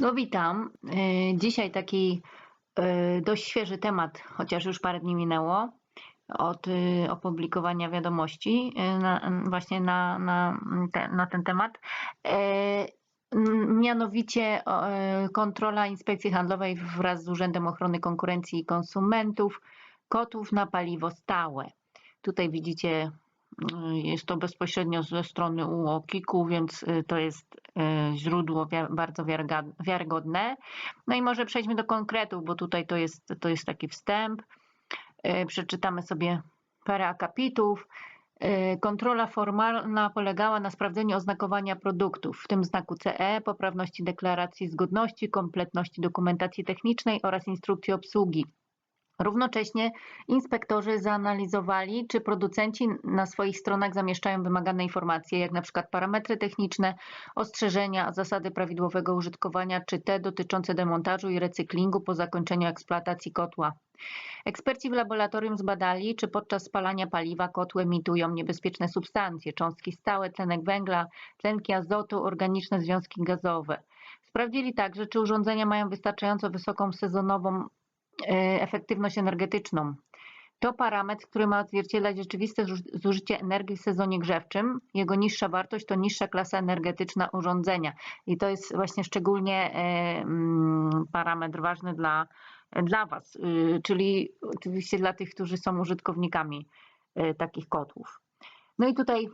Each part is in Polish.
No witam. Y, Dzisiaj taki y, dość świeży temat, chociaż już parę dni minęło od y, opublikowania wiadomości na, właśnie na, na, te, na ten temat. Mianowicie kontrola Inspekcji Handlowej wraz z Urzędem Ochrony Konkurencji i Konsumentów kotów na paliwo stałe. Tutaj widzicie, jest to bezpośrednio ze strony UOKiK-u, więc to jest źródło wi- bardzo wiarygodne. No i może przejdźmy do konkretów, bo tutaj to jest, to jest taki wstęp. Y, Przeczytamy sobie parę akapitów. Y, Kontrola formalna polegała na sprawdzeniu oznakowania produktów, w tym znaku CE, poprawności deklaracji zgodności, kompletności dokumentacji technicznej oraz instrukcji obsługi. Równocześnie inspektorzy zanalizowali, czy producenci na swoich stronach zamieszczają wymagane informacje, jak na przykład parametry techniczne, ostrzeżenia, zasady prawidłowego użytkowania, czy te dotyczące demontażu i recyklingu po zakończeniu eksploatacji kotła. Eksperci w laboratorium zbadali, czy podczas spalania paliwa kotły emitują niebezpieczne substancje, cząstki stałe, tlenek węgla, tlenki azotu, organiczne związki gazowe. Sprawdzili także, czy urządzenia mają wystarczająco wysoką sezonową efektywność energetyczną. To parametr, który ma odzwierciedlać rzeczywiste zuż- zużycie energii w sezonie grzewczym. Jego niższa wartość to niższa klasa energetyczna urządzenia. I to jest właśnie szczególnie e, mm, parametr ważny dla, dla Was, y, czyli oczywiście dla tych, którzy są użytkownikami e, takich kotłów. No i tutaj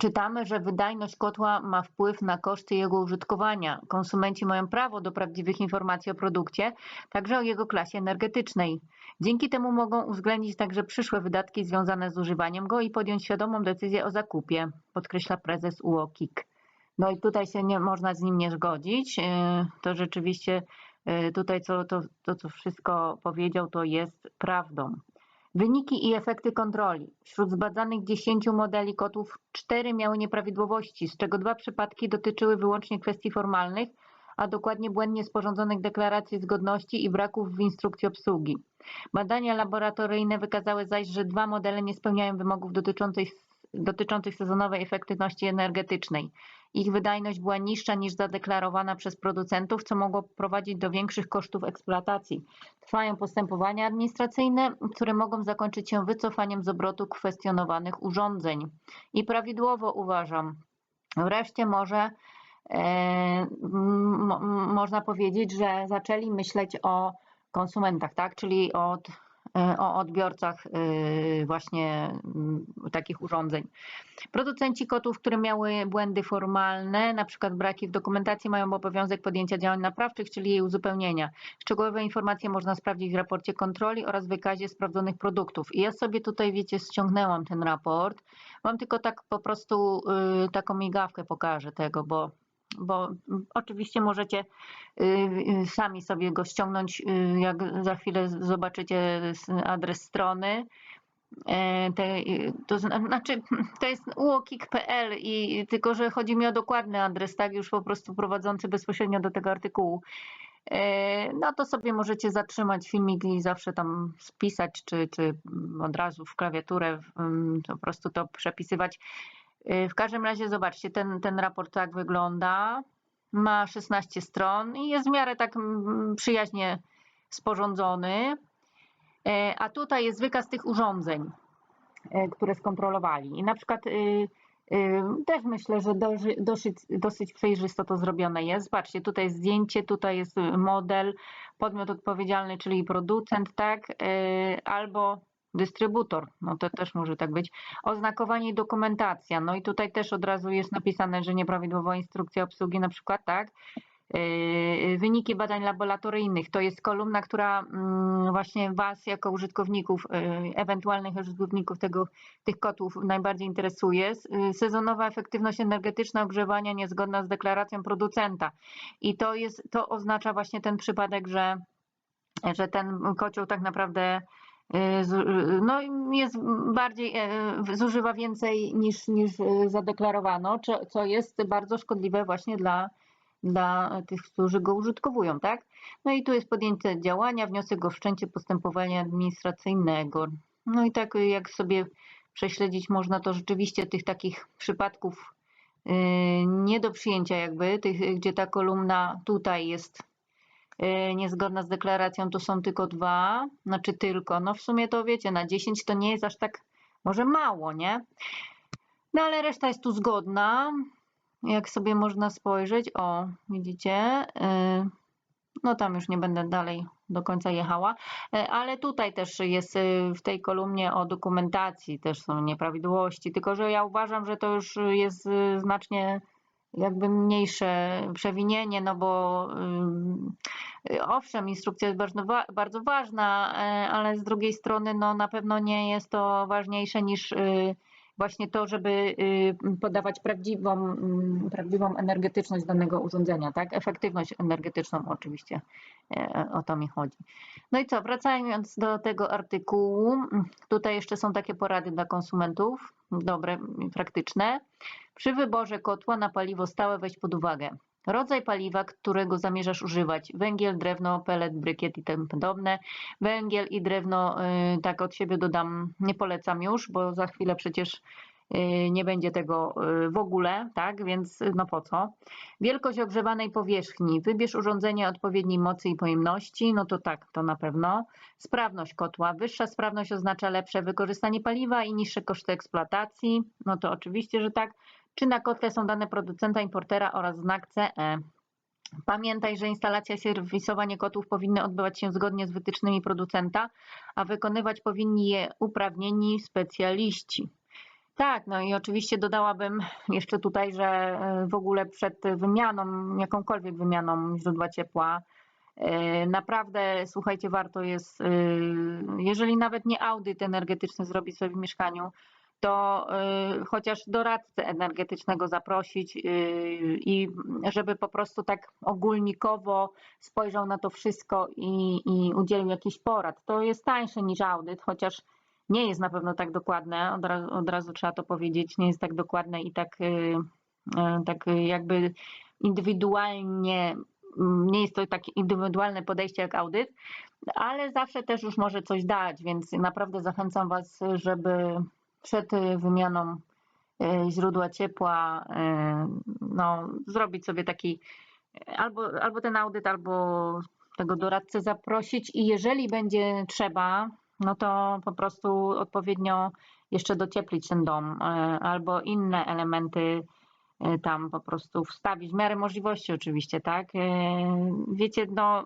Czytamy, że wydajność kotła ma wpływ na koszty jego użytkowania. Konsumenci mają prawo do prawdziwych informacji o produkcie, także o jego klasie energetycznej. Dzięki temu mogą uwzględnić także przyszłe wydatki związane z używaniem go i podjąć świadomą decyzję o zakupie, podkreśla prezes UOKiK. No i tutaj się nie można z nim nie zgodzić. Yy, To rzeczywiście yy, tutaj co, to, to, co wszystko powiedział, to jest prawdą. Wyniki i efekty kontroli. Wśród zbadanych 10 modeli kotłów 4 miały nieprawidłowości, z czego dwa przypadki dotyczyły wyłącznie kwestii formalnych, a dokładnie błędnie sporządzonych deklaracji zgodności i braków w instrukcji obsługi. Badania laboratoryjne wykazały zaś, że dwa modele nie spełniają wymogów dotyczących, dotyczących sezonowej efektywności energetycznej. Ich wydajność była niższa niż zadeklarowana przez producentów, co mogło prowadzić do większych kosztów eksploatacji. Trwają postępowania administracyjne, które mogą zakończyć się wycofaniem z obrotu kwestionowanych urządzeń. I prawidłowo uważam. Wreszcie może e, mo- można powiedzieć, że zaczęli myśleć o konsumentach, tak? czyli e, o odbiorcach e, właśnie mm, takich urządzeń. Producenci kotów, które miały błędy formalne, na przykład braki w dokumentacji, mają obowiązek podjęcia działań naprawczych, czyli jej uzupełnienia. Szczegółowe informacje można sprawdzić w raporcie kontroli oraz wykazie sprawdzonych produktów. I ja sobie tutaj, wiecie, ściągnęłam ten raport. Mam tylko tak po prostu y, taką migawkę pokażę tego, bo bo oczywiście możecie y, y, sami sobie go ściągnąć, y, jak za chwilę zobaczycie adres strony. E, Te, to zna- znaczy, to jest uokik.pl i tylko, że chodzi mi o dokładny adres, tak, już po prostu prowadzący bezpośrednio do tego artykułu. E, No to sobie możecie zatrzymać filmik i zawsze tam spisać, czy, czy od razu w klawiaturę mm, po prostu to przepisywać. E, W każdym razie zobaczcie, ten, ten raport tak wygląda. Ma 16 stron i jest w miarę tak mm, przyjaźnie sporządzony. E, A tutaj jest wykaz tych urządzeń, e, które skontrolowali. I na przykład y, y, też myślę, że dosyć, dosyć przejrzysto to zrobione jest. Zobaczcie, tutaj jest zdjęcie, tutaj jest model, podmiot odpowiedzialny, czyli producent, tak, y, albo dystrybutor, no to też może tak być. Oznakowanie i dokumentacja, no i tutaj też od razu jest napisane, że nieprawidłowa instrukcja obsługi na przykład, tak. Yy, Wyniki badań laboratoryjnych to jest kolumna, która mm, właśnie Was jako użytkowników, yy, ewentualnych użytkowników tego, tych kotłów najbardziej interesuje. Yy, Sezonowa efektywność energetyczna ogrzewania niezgodna z deklaracją producenta. I to jest, to oznacza właśnie ten przypadek, że, że ten kocioł tak naprawdę no, jest bardziej, yy, zużywa więcej niż, niż zadeklarowano, co, jest bardzo szkodliwe właśnie dla dla tych, którzy go użytkowują, tak? No i tu jest podjęte działania, wniosek o wszczęcie postępowania administracyjnego. No i tak jak sobie prześledzić można, to rzeczywiście tych takich przypadków nie do przyjęcia jakby, tych, gdzie ta kolumna tutaj jest niezgodna z deklaracją, to są tylko dwa, znaczy tylko, no w sumie to wiecie, na 10 to nie jest aż tak, może mało, nie? No ale reszta jest tu zgodna, jak sobie można spojrzeć, o, widzicie, y, no tam już nie będę dalej do końca jechała, E, ale tutaj też jest y, w tej kolumnie o dokumentacji też są nieprawidłowości, tylko że ja uważam, że to już jest y, znacznie jakby mniejsze przewinienie, no bo owszem, instrukcja jest bardzo, bardzo ważna, e, ale z drugiej strony no na pewno nie jest to ważniejsze niż y, właśnie to, żeby y, podawać prawdziwą, prawdziwą energetyczność danego urządzenia, tak? Efektywność energetyczną oczywiście, e, o to mi chodzi. No i co, wracając do tego artykułu, tutaj jeszcze są takie porady dla konsumentów, dobre praktyczne. Przy wyborze kotła na paliwo stałe weź pod uwagę rodzaj paliwa, którego zamierzasz używać. Węgiel, drewno, pelet, brykiet i tym podobne. Węgiel i drewno, y, tak od siebie dodam, nie polecam już, bo za chwilę przecież y, nie będzie tego y, w ogóle, tak? Więc no po co? Wielkość ogrzewanej powierzchni. Wybierz urządzenie odpowiedniej mocy i pojemności. No to tak, to na pewno. Sprawność kotła. Wyższa sprawność oznacza lepsze wykorzystanie paliwa i niższe koszty eksploatacji. No to oczywiście, że tak. Czy na kotle są dane producenta, importera oraz znak CE. Pamiętaj, że instalacja serwisowanie kotłów powinny odbywać się zgodnie z wytycznymi producenta, a wykonywać powinni je uprawnieni specjaliści. Tak, no i oczywiście dodałabym jeszcze tutaj, że e, w ogóle przed wymianą, jakąkolwiek wymianą źródła ciepła, e, naprawdę słuchajcie, warto jest, e, jeżeli nawet nie audyt energetyczny zrobić sobie w mieszkaniu, to y, chociaż doradcę energetycznego zaprosić y, i żeby po prostu tak ogólnikowo spojrzał na to wszystko i, i udzielił jakichś porad. To jest tańsze niż audyt, chociaż nie jest na pewno tak dokładne, od razu, od razu trzeba to powiedzieć, nie jest tak dokładne i tak, y, tak jakby indywidualnie, mm, nie jest to takie indywidualne podejście jak audyt, ale zawsze też już może coś dać, więc naprawdę zachęcam Was, żeby przed y, wymianą y, źródła ciepła y, no, zrobić sobie taki albo, albo ten audyt, albo tego doradcę zaprosić i jeżeli będzie trzeba, no to po prostu odpowiednio jeszcze docieplić ten dom albo inne elementy tam po prostu wstawić w miarę możliwości oczywiście, tak? Wiecie, no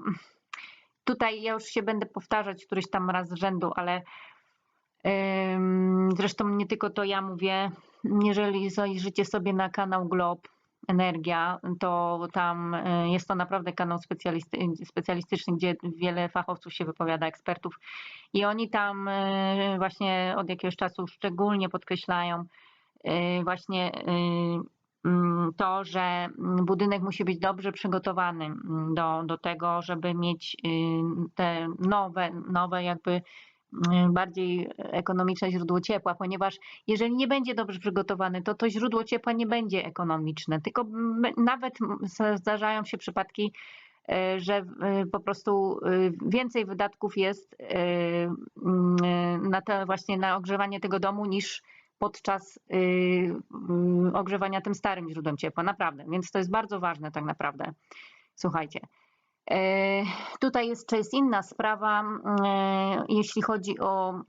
tutaj ja już się będę powtarzać któryś tam raz z rzędu, ale Zresztą nie tylko to ja mówię, jeżeli zajrzycie sobie na kanał Glob Energia, to tam y, jest to naprawdę kanał specjalisty, specjalistyczny, gdzie wiele fachowców się wypowiada, ekspertów. I oni tam y, właśnie od jakiegoś czasu szczególnie podkreślają y, właśnie mm, to, że budynek musi być dobrze przygotowany mm, do, do tego, żeby mieć te nowe, nowe jakby bardziej ekonomiczne źródło ciepła, ponieważ jeżeli nie będzie dobrze przygotowany, to to źródło ciepła nie będzie ekonomiczne, tylko nawet zdarzają się przypadki, y, że y, po prostu więcej wydatków jest na to właśnie na ogrzewanie tego domu niż podczas ogrzewania tym starym źródłem ciepła, naprawdę. Więc to jest bardzo ważne tak naprawdę. Słuchajcie. E, tutaj jeszcze jest inna sprawa, e, jeśli chodzi o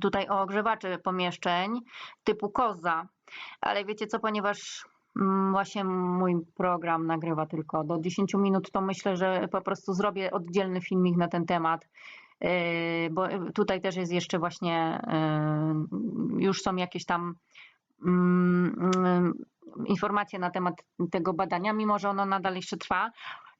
tutaj o ogrzewacze pomieszczeń typu koza, ale wiecie co, ponieważ właśnie mój program nagrywa tylko do 10 minut, to myślę, że po prostu zrobię oddzielny filmik na ten temat, e, bo tutaj też jest jeszcze właśnie, już są jakieś tam informacje na temat tego badania, mimo że ono nadal jeszcze trwa,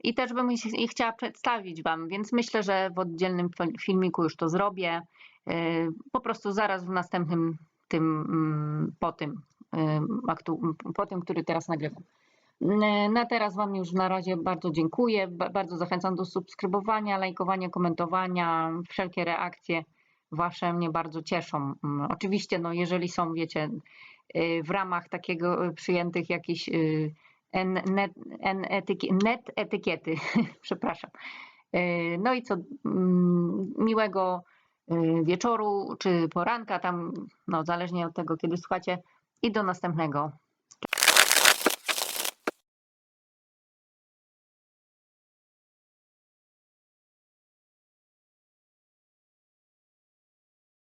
i też bym je chciała przedstawić Wam, więc myślę, że w oddzielnym filmiku już to zrobię. Y, po prostu zaraz w następnym tym, mm, po tym, y, po tym, który teraz nagrywam. Y, na teraz Wam już na razie bardzo dziękuję. Bardzo zachęcam do subskrybowania, lajkowania, komentowania. Wszelkie reakcje Wasze mnie bardzo cieszą. Mm, oczywiście, no jeżeli są, wiecie, w ramach takiego przyjętych jakichś net, net etykiety, przepraszam. E, no i co, mm, miłego e, wieczoru czy poranka, tam, no zależnie od tego, kiedy słuchacie, i do następnego.